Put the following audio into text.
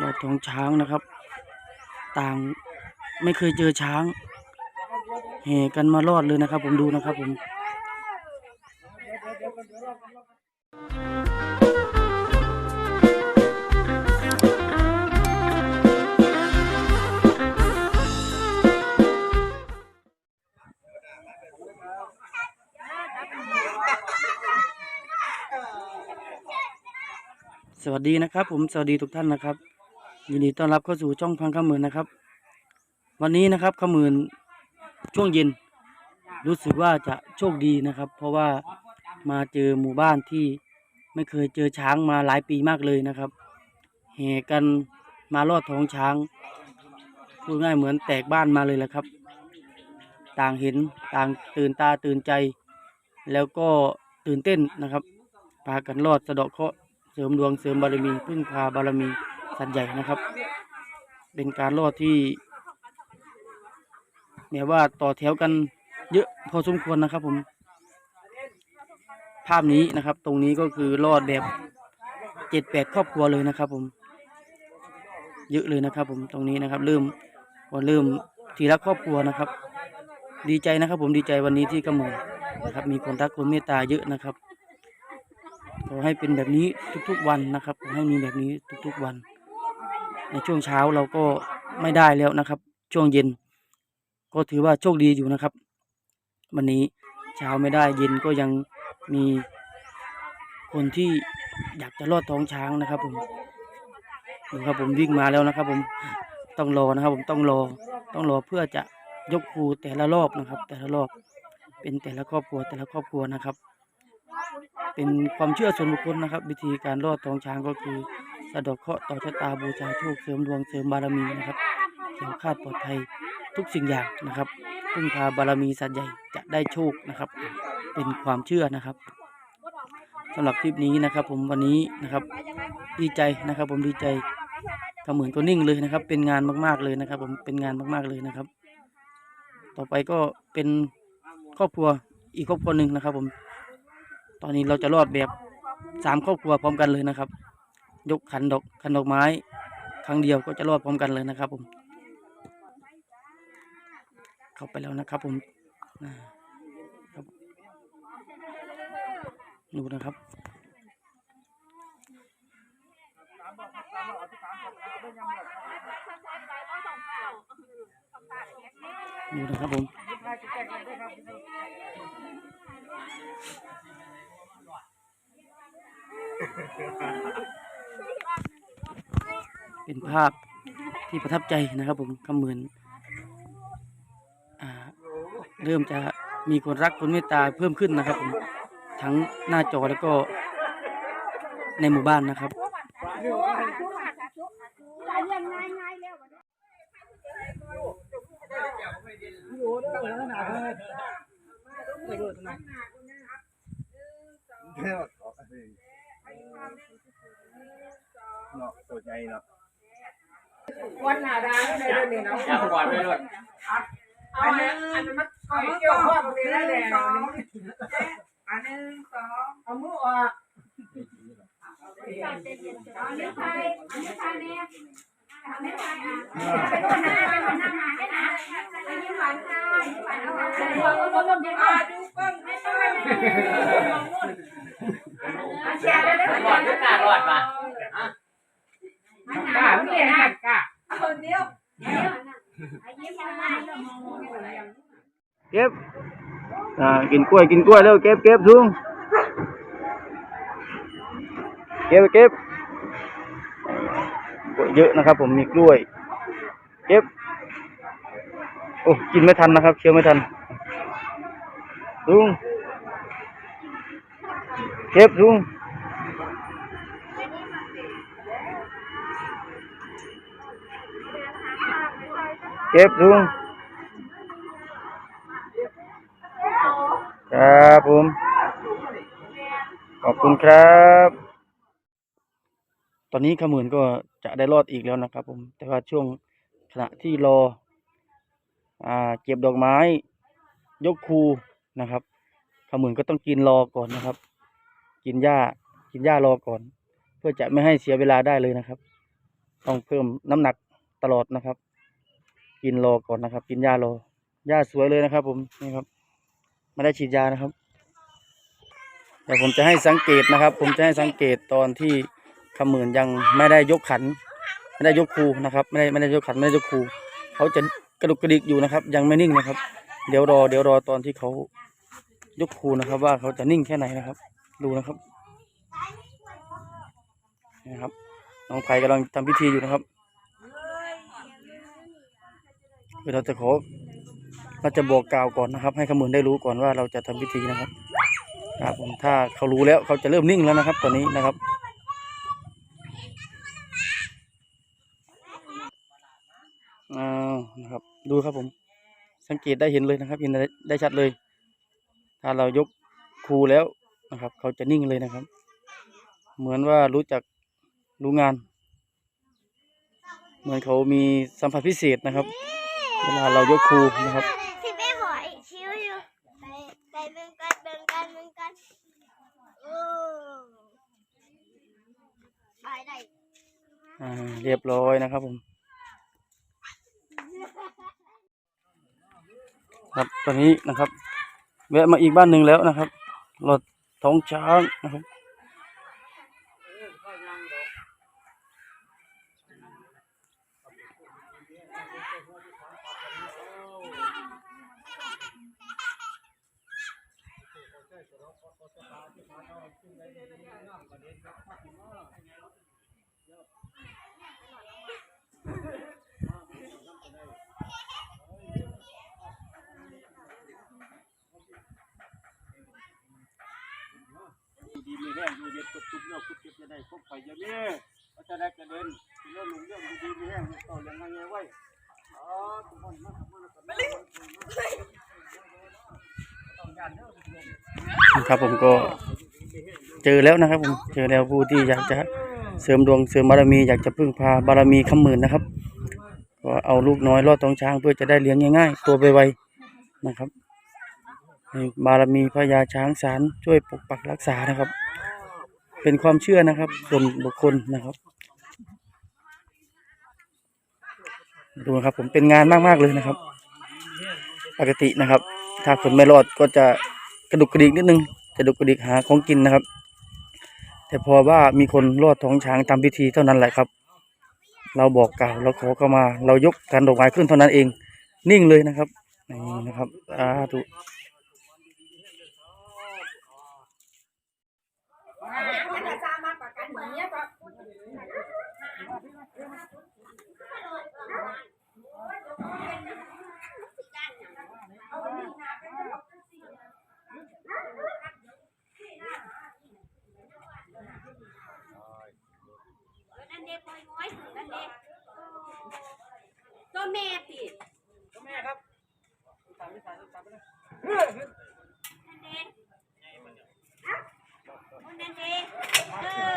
รอดท้องช้างนะครับ ต่างไม่เคยเจอช้างแห่กันมารอดเลยนะครับ ผมดูนะครับผมสวัสดีนะครับผม สวัสดีทุกท่านนะครับ ยินดีต้อนรับเข้าสู่ช่องพังขมื่นนะครับ วันนี้นะครับขมื่นช่วงเย็น รู้สึกว่าจะโชคดีนะครับ เพราะว่ามาเจอหมู่บ้านที่ไม่เคยเจอช้างมาหลายปีมากเลยนะครับแห่กันมารอดท้องช้างพูดง่ายเหมือนแตกบ้านมาเลยแหละครับ ต่างเห็นต่างตื่นตาตื่นใจ แล้วก็ตื่นเต้นนะครับพากันรอดสะเดาะเคราะห์เสริมดวงเสริมบารมีพึ่งพาบารมี สัตว์ใหญ่นะครับ เป็นการรอดที่เนี่ยว่าต่อแถวกันเยอะพอสมควรนะครับ ผม ภาพนี้นะครับ ตรงนี้ก็คือรอดแบบเจ็ดแปดครอบครัวเลยนะครับ ผม เยอะเลยนะครับ ผมตรงนี้นะครับ เริ่มก็เริ่มทีละครอบครัวนะครับ ดีใจนะครับ ผมดีใจวันนี้ที่กำมงนะครับ มีคนรักคนเมตตาเยอะนะครับขอให้เป็นแบบนี้ทุกๆวันนะครับขอให้มีแบบนี้ทุกๆวัน ในช่วงเช้าเราก็ไม่ได้แล้วนะครับ ช่วงเย็น ก็ถือว่าโชคดีอยู่นะครับ วันนี้เช้าไม่ได้เย็นก็ยังมีคนที่อยากจะลอดท้องช้างนะครับ ผมดูครับผมวิ่งมาแล้วนะครับ ผมต้องรอนะครับ ผมต้องรอต้องรอเพื่อจะยกภูแต่ละรอบนะครับ แต่ละรอบเป็นแต่ละครอบครัวแต่ละครอบครัวนะครับ เป็นความเชื่อส่วนบุคคลนะครับ วิธีการรอดท้องช้างก็คือะดอกเคราะห์ต่อชะตาบูชาโชคเสริมดวงเสริมบารมีนะครับแข็งคาดปลอดภัยทุกสิ่งอย่างนะครับพึ่งพาบารมีสัตว์ใหญ่จะได้โชคนะครับ เป็นความเชื่อนะครับสำหรับคลิปนี้นะครับ ผมวันนี้นะครับดีใจนะครับ ผมดีใจก็เหมือนก็นิ่งเลยนะครับ เป็นงานมากๆเลยนะครับ ผมเป็นงานมากๆเลยนะครับ ต่อไปก็เป็นครอบครัวอีกครอบครัวหนึ่งนะครับ ผม ตอนนี้เราจะรอดแบบสามครอบครัวพร้อมกันเลยนะครับ ยกขันดอกขันดอกไม้ครั้งเดียวก็จะรอดพร้อมกันเลยนะครับ ผม เข้าไปแล้วนะครับ ผมครับดูนะครับดูนะครับผม เป็นภาพที่ประทับใจนะครับผมก็เหมือนอเริ่มจะมีคนรักคนเมตตาเพิ่มขึ้นนะครับผมทั้งหน้าจอแล้วก็ในหมู่บ้านนะครับ เนาะตัวใหญ่เนาะ วันหน้าดาไม่ได้เลยเนาะอยากก่อนไปรถเอาอันนั้นอันนั้นมันเอามือเกี่ยวข้อตรงนี้ได้เลยอันหนึ่งสองเอามือออกอันนี้ใครอันนี้ใครเนี่ยอันนี้ใครอะไปโน่นนะไปโน่นนะหาได้นะอันนี้หวานค่ะอันนี้หวานเอาหวานเอาหวานเอาหวานเอาหวานอ่าดูกล้องไม่ต้องไม่ต้องแชร์เลยนะก่อนขึ้นหน้ารอดมากล้าไม่ได้หักกล้า เก็บกินกล้วยกินกล้วยเร็วเก็บเก็บทุงเก็บเก็บกล้วยเยอะนะครับ ผมมีกล้วย เก็บโอ้กินไม่ทันนะครับเคี้ยวไม่ทันทุงเก็บทุง ก็บทุงครับผม ขอบคุณครับ ตอนนี้ขมืนก็จะได้รอดอีกแล้วนะครับ ผม แต่ว่าช่วงขณะที่รอ อ่า เก็บดอกไม้ ยกคูนะครับขมืนก็ต้องกินรอก่อนนะครับ กินหญ้า กินหญ้ารอก่อน เพื่อจะไม่ให้เสียเวลาได้เลยนะครับ ต้องเพิ่มน้ำหนักตลอดนะครับ กินรอก่อนนะครับ กินยารอยาสวยเลยนะครับ ผมนี่ครับไม่ได้ฉีดยานะครับเดี๋ยวผมจะให้สังเกตนะครับ ผมจะให้สังเกตตอนที่ขมื่นยังไม่ได้ยกขัน ไม่ได้ยกครูนะครับ ไม่ได้ไม่ได้ยกขันไม่ได้ยกครูเขาจะกระดุกกระดิกอยู่นะครับ ยังไม่นิ่งนะครับ เดี๋ยวรอ เดี๋ยวรอตอนที่เขายกครูนะครับ ว่าเขาจะนิ่งแค่ไหนนะครับ ดูนะครับนี่นะครับน้องไผ่กำลังทำพิธีอยู่นะครับ เวเราจะขอเราจะบอกกล่าวก่อนนะครับ ให้ขมืนได้รู้ก่อนว่าเราจะทำพิธีนะครับครับผมถ้าเขารู้แล้วเขาจะเริ่มนิ่งแล้วนะครับตอนนี้นะครับอ้าวนะครับ ดูครับผม สังเกตได้เห็นเลยนะครับเห็นได้ไดชัดเลย ถ้าเรายกครูแล้วนะครับ เขาจะนิ่งเลยนะครับ เหมือนว่ารู้จักรู้งาน เหมือนเขามีสัมผัสพิเศษนะครับ เวลาเรายกคูนะครับพี่ไม่บอกอีกชิวอยู่ไปไปเบิ่งกันเบิ่งกันเบิ่งกันโอ้ไปได้อ่าเรียบร้อยนะครับผม ครับตอนนี้นะครับ แวะมาอีกบ้านหนึ่งแล้วนะครับรถท้องช้างนะครับ ดีมีแห้งอยู่เย็นกดทุกเนื้อคุดเก็บจะได้พบไปจะมีก็จะได้กระเด็นเรื่องหลุมเรื่องดีมีแห้งต่อยังไงไว้อ๋อทุกคนมาทำมาทำมาต้องการเด้อค ครับผมก็เจอแล้วนะครับผมเจอแล้วผู้ที่อยากจะเสริมดวงเสริมบารมีอยากจะพึ่งพาบารมีคำหมื่นนะครับก็เอาลูกน้อยรอดท้องช้างเพื่อจะได้เลี้ยงง่ายๆ ตัวไวๆนะครับให้บารมีพญาช้างสารช่วยปกปักรักษานะครับ เป็นความเชื่อนะครับส่วนบุคคลนะครับดูนะครับผมเป็นงานมากๆเลยนะครับ ปกตินะครับ ถ้าคนไม่รอดก็จะ กระดุกกระดิกนิดนึงกระดุกกระดิกหาของกินนะครับ แต่พอว่ามีคนรอดท้องช้างทำพิธีเท่านั้นแหละครับ เราบอกกล่าวเราขอเข้ามา เรายกการดอกไม้ขึ้นเท่านั้นเอง นิ่งเลยนะครับนี่นะครับสาธุ มันจะสร้างมาประกันเหมือนเนี้ยก็ นั่นเด็กน้อยน้อยนั่นเด็กตัวแม่ติดตัวแม่ครับตามไปตามไปตามไปเลยนั่นเด็กนั่นเด็กเออ